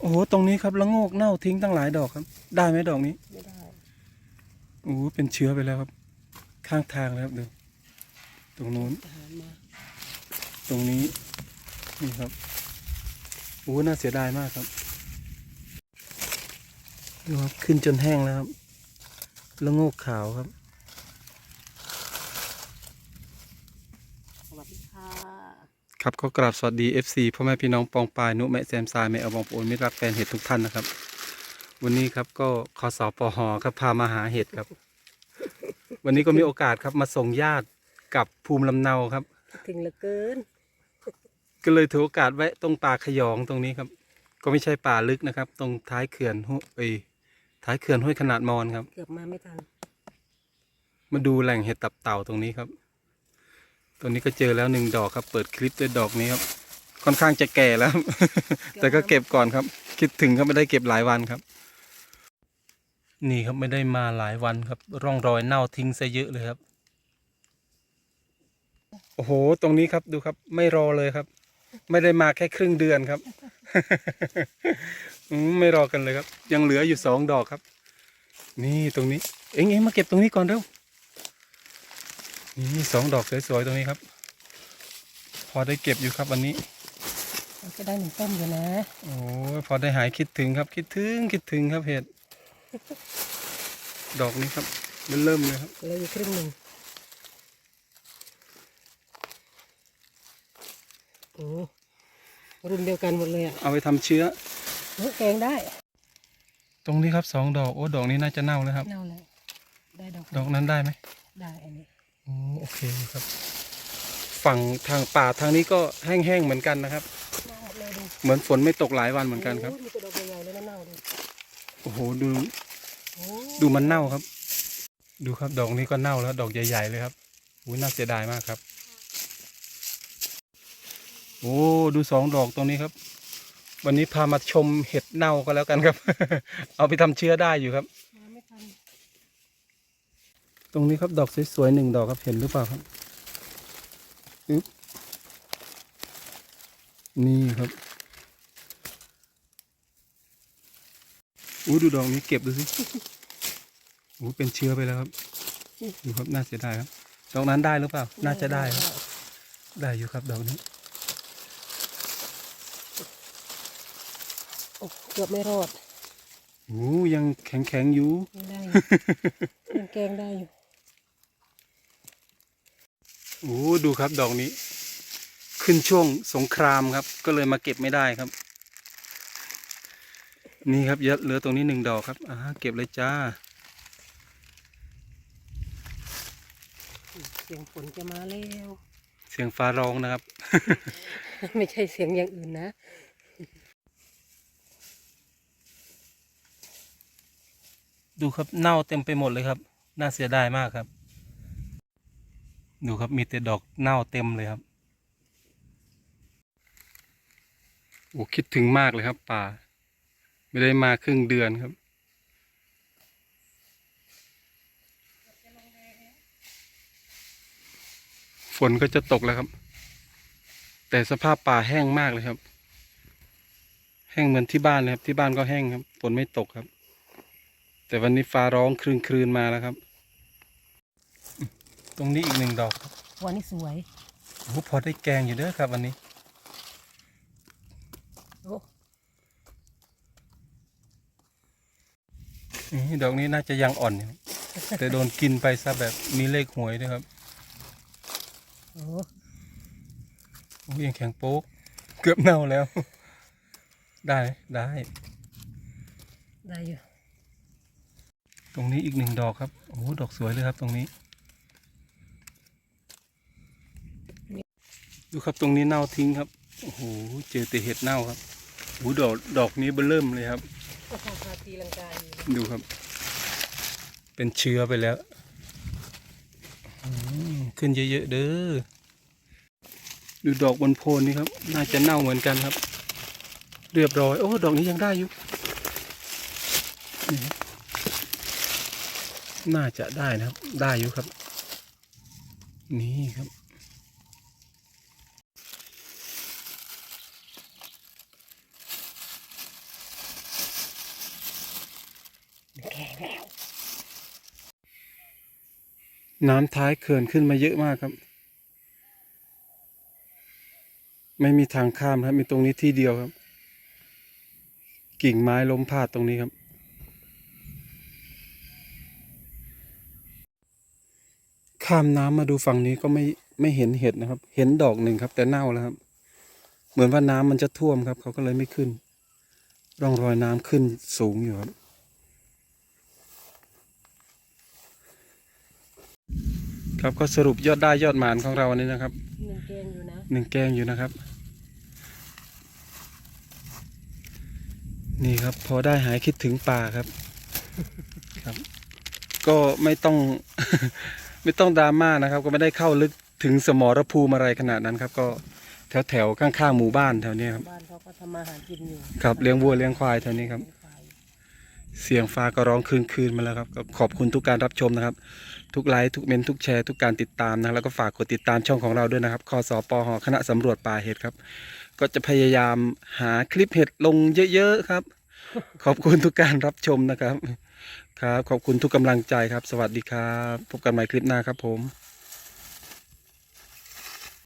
โอ้โหตรงนี้ครับละโงกเน่าทิ้งตั้งหลายดอกครับ ได้ไหมดอกนี้ไม่ได้โอ้โหเป็นเชื้อไปแล้วครับ ข้างทางแล้วครับดูตรงนู้น ทหารมาตรงนี้นี่ครับโอ้โหน่าเสียดายมากครับดูครับขึ้นจนแห้งแล้วครับละโงกขาวครับ สวัสดีค่ะ ครับก็กราบสวัสดี FC พ่อแม่พี่น้องปองปายนุแม่แซมซายแม่เอาบองปอนมิตรรักแฟนเห็ดทุกท่านนะครับ วันนี้ครับก็คสปหครับพามาหาเห็ดครับ วันนี้ก็มีโอกาสครับมาส่งญาติกับภูมิลำเนาครับคิดถึงเหลือเกิน ก็เลยถือโอกาสแวะตรงป่าขยองตรงนี้ครับ ก็ไม่ใช่ป่าลึกนะครับ ตรงท้ายเขื่อนห้วยเอ้ยท้ายเขื่อนห้วยขนาดมอนครับ เกือบมาไม่ทันมาดูแหล่งเห็ดตับเต่าตรงนี้ครับ ตัวนี้ก็เจอแล้วหนึ่งดอกครับ เปิดคลิปด้วยดอกนี้ครับ ค่อนข้างจะแก่แล้วครับแต่ก็เก็บก่อนครับ คิดถึงครับไม่ได้เก็บหลายวันครับ นี่ครับไม่ได้มาหลายวันครับ ร่องรอยเน่าทิ้งซะเยอะเลยครับ โอ้โห ตรงนี้ครับดูครับ ไม่รอเลยครับ ไม่ได้มาแค่ครึ่งเดือนครับอืมไม่รอกันเลยครับ ยังเหลืออยู่สองดอกครับ นี่ตรงนี้ เอ็งเอ็งมาเก็บตรงนี้ก่อนเร็ว นี่สองดอกสวยๆตรงนี้ครับ พอได้เก็บอยู่ครับวันนี้มันก็ได้หนึ่งต้นอยู่นะ โอ้ยพอได้หายคิดถึงครับคิดถึงคิดถึงครับเห็ด ดอกนี้ครับมันเริ่มเลยครับเหลืออยู่ครึ่งหนึ่งโอ้รุ่นเดียวกันหมดเลยอะ เอาไปทำเชื้อเออแกงได้ ตรงนี้ครับสองดอก โอ้ ดอกนี้น่าจะเน่าแล้วครับ เน่าแล้วได้ดอก ดอกนั้นได้ไหม ได้อันนี้ โอ้โอเคครับ ฝั่งทางป่าทางนี้ก็แห้งๆเหมือนกันนะครับเน่าเลยดูเหมือนฝนไม่ตกหลายวันเหมือนกันครับโมีแต่ดอกใหญ่ๆเลยนะเน่าดูโอ้โหดูโอ้ดูมันเน่าครับ ดูครับดอกนี้ก็เน่าแล้ว ดอกใหญ่ๆเลยครับอุ้ยน่าเสียดายมากครับ โอ้ดูสองดอกตรงนี้ครับ วันนี้พามาชมเห็ดเน่าก็แล้วกันครับ เอาไปทำเชื้อได้อยู่ครับมาไม่ทัน ตรงนี้ครับดอกสวยๆหนึ่งดอกครับเห็นหรือเปล่าครับอึ๊บนี่ครับอู้ดูดอกนี้เก็บดูสิอู้เป็นเชื้อไปแล้วครับดูครับน่าเสียดายครับดอกนั้นได้หรือเปล่า น่าจะได้ครับ ได้อยู่ครับดอกนี้โอ้เกือบไม่รอดอู้ยังแข็งๆอยู่ยังได้อยู่ยังแกงได้อยู่ โอ้ดูครับดอกนี้ ขึ้นช่วงสงครามครับ ก็เลยมาเก็บไม่ได้ครับ นี่ครับเยอะเหลือตรงนี้หนึ่งดอกครับอ่าเก็บเลยจ้าเสียงฝนจะมาแล้วเสียงฟ้าร้องนะครับ ไม่ใช่เสียงอย่างอื่นนะดูครับเน่าเต็มไปหมดเลยครับ น่าเสียดายมากครับ ดูครับมีแต่ดอกเน่าเต็มเลยครับโอ้คิดถึงมากเลยครับ ป่า ไม่ได้มาครึ่งเดือนครับ ฝนก็จะตกแล้วครับ แต่สภาพป่าแห้งมากเลยครับ แห้งเหมือนที่บ้านเลยครับ ที่บ้านก็แห้งครับฝนไม่ตกครับ แต่วันนี้ฟ้าร้องคลืนคลืนๆมาแล้วครับ ตรงนี้อีกหนึ่งดอกครับวันนี้สวยโอ้โหพอได้แกงอยู่เด้อครับวันนี้โอ้นี่ดอกนี้น่าจะยังอ่อนอยู่แต่โดนกินไปซะแบบมีเลขหวยด้วยครับโอ้โอ้ยยังแข็งโป๊ก เกือบเน่าแล้ว ได้ได้ ได้อยู่ ตรงนี้อีกหนึ่งดอกครับ โอ้โหดอกสวยเลยครับตรงนี้ ดูครับตรงนี้เน่าทิ้งครับ โอ้โห เจอแต่เห็ดเน่าครับโอ้โหดอกดอกนี้เบอเริ่มเลยครับก็ทำคาตีลังกาอยู่ดูครับ เป็นเชื้อไปแล้ว ขึ้นเยอะๆเด้อ ดูดอกบนโพนนี่ครับ น่าจะเน่าเหมือนกันครับ เรียบร้อย โอ้ ดอกนี้ยังได้อยู่ น่าจะได้นะครับ ได้อยู่ครับ นี่ครับ แข็งแล้ว น้ำท้ายเขื่อนขึ้นมาเยอะมากครับ ไม่มีทางข้ามครับ มีตรงนี้ที่เดียวครับ กิ่งไม้ล้มพาดตรงนี้ครับ ข้ามน้ำมาดูฝั่งนี้ก็ไม่ไม่เห็นเห็ดนะครับ เห็นดอกหนึ่งครับ แต่เน่าแล้วครับ เหมือนว่าน้ำมันจะท่วมครับ เขาก็เลยไม่ขึ้น ร่องรอยน้ำขึ้นสูงอยู่ครับ ครับก็สรุปยอดได้ยอดหมานของเราวันนี้นะครับหนึ่งแกงอยู่นะหนึ่งแกงอยู่นะครับ นี่ครับ พอได้หายคิดถึงป่าครับ ครับ ก็ไม่ต้อง ไม่ต้องดราม่านะครับ ก็ไม่ได้เข้าลึกถึงสมรภูมิอะไรขนาดนั้นครับ ก็แถวแถวๆข้างๆหมู่บ้านแถวเนี้ยครับ บ้านเขาก็ทำมาหากินอยู่ครับเลี้ยงวัวเลี้ยงควายแถวนี้ครับขาย เสียงฟ้าก็ร้องคืนคืนมาแล้วครับก็ขอบคุณทุกการรับชมนะครับ ทุกไลค์ทุกเมนทุกแชร์ทุกการติดตามนะแล้วก็ฝากกดติดตามช่องของเราด้วยนะครับคอสอปอหอคณะสำรวจป่าเห็ดครับ ก็จะพยายามหาคลิปเห็ดลงเยอะๆครับ ขอบคุณทุกการรับชมนะครับ ครับ ขอบคุณทุกกำลังใจครับ สวัสดีครับ พบกันใหม่คลิปหน้าครับผม